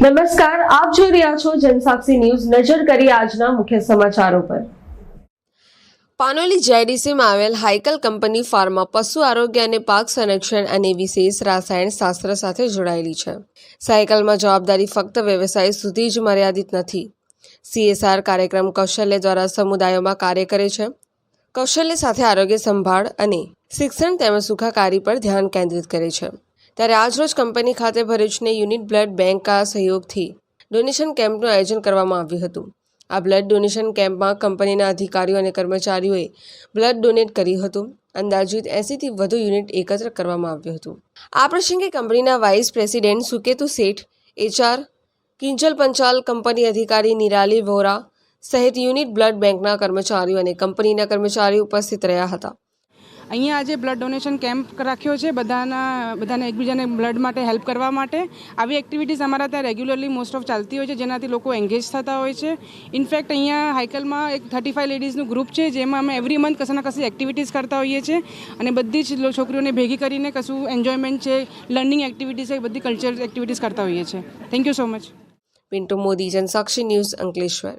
નમસ્કાર, આપ જોઈ રહ્યા છો જનસાક્ષી ન્યૂઝ નજર કરી આજના મુખ્ય સમાચારો પર. પાનોલી જેડીસીમાં આવેલ હાઇકલ કંપની ફાર્મા પશુ આરોગ્ય અને પાક સંરક્ષણ અને વિશેષ રાસાયણ શાસ્ત્ર સાથે જોડાયેલી છે. સાયકલમાં જવાબદારી ફક્ત વ્યવસાય સુધી જ મર્યાદિત નથી. સીએસઆર કાર્યક્રમ કૌશલ્ય દ્વારા સમુદાયોમાં કાર્ય કરે છે. કૌશલ્ય સાથે આરોગ્ય સંભાળ અને શિક્ષણ તેમજ સુખાકારી પર ધ્યાન કેન્દ્રિત કરે છે. ત્યારે આજરોજ કંપની ખાતે ભરૂચને યુનિટ બ્લડ બેંકના સહયોગથી ડોનેશન કેમ્પનું આયોજન કરવામાં આવ્યું હતું. આ બ્લડ ડોનેશન કેમ્પમાં કંપનીના અધિકારીઓ અને કર્મચારીઓએ બ્લડ ડોનેટ કર્યું હતું. અંદાજિત એંસીથી વધુ યુનિટ એકત્ર કરવામાં આવ્યું હતું. આ પ્રસંગે કંપનીના વાઇસ પ્રેસિડેન્ટ સુકેતુ શેઠ, એચઆર કિંજલ પંચાલ, કંપની અધિકારી નિરાલી વોરા સહિત યુનિટ બ્લડ બેંકના કર્મચારીઓ અને કંપનીના કર્મચારીઓ ઉપસ્થિત રહ્યા હતા. અહીંયા આજે બ્લડ ડોનેશન કેમ્પ રાખ્યો છે. બધાના, બધાને એકબીજાને બ્લડ માટે હેલ્પ કરવા માટે. આવી એક્ટિવિટીઝ અમારા ત્યાં રેગ્યુલરલી મોસ્ટ ઓફ ચાલતી હોય છે, જેનાથી લોકો એન્ગેજ થતા હોય છે. ઇનફેક્ટ અહીંયા હાઇકલમાં એક થર્ટી ફાઇવ લેડીઝનું ગ્રુપ છે, જેમાં અમે એવરી મંથ કશા કશે એક્ટિવિટીઝ કરતા હોઈએ છીએ. અને બધી જ છોકરીઓને ભેગી કરીને કશું એન્જોયમેન્ટ છે લર્નિંગ એક્ટિવિટીઝ છે, બધી કલ્ચરલ એક્ટિવિટીઝ કરતા હોઈએ છીએ. Thank you so much Pintu Modi Jansakshi news Ankleshwar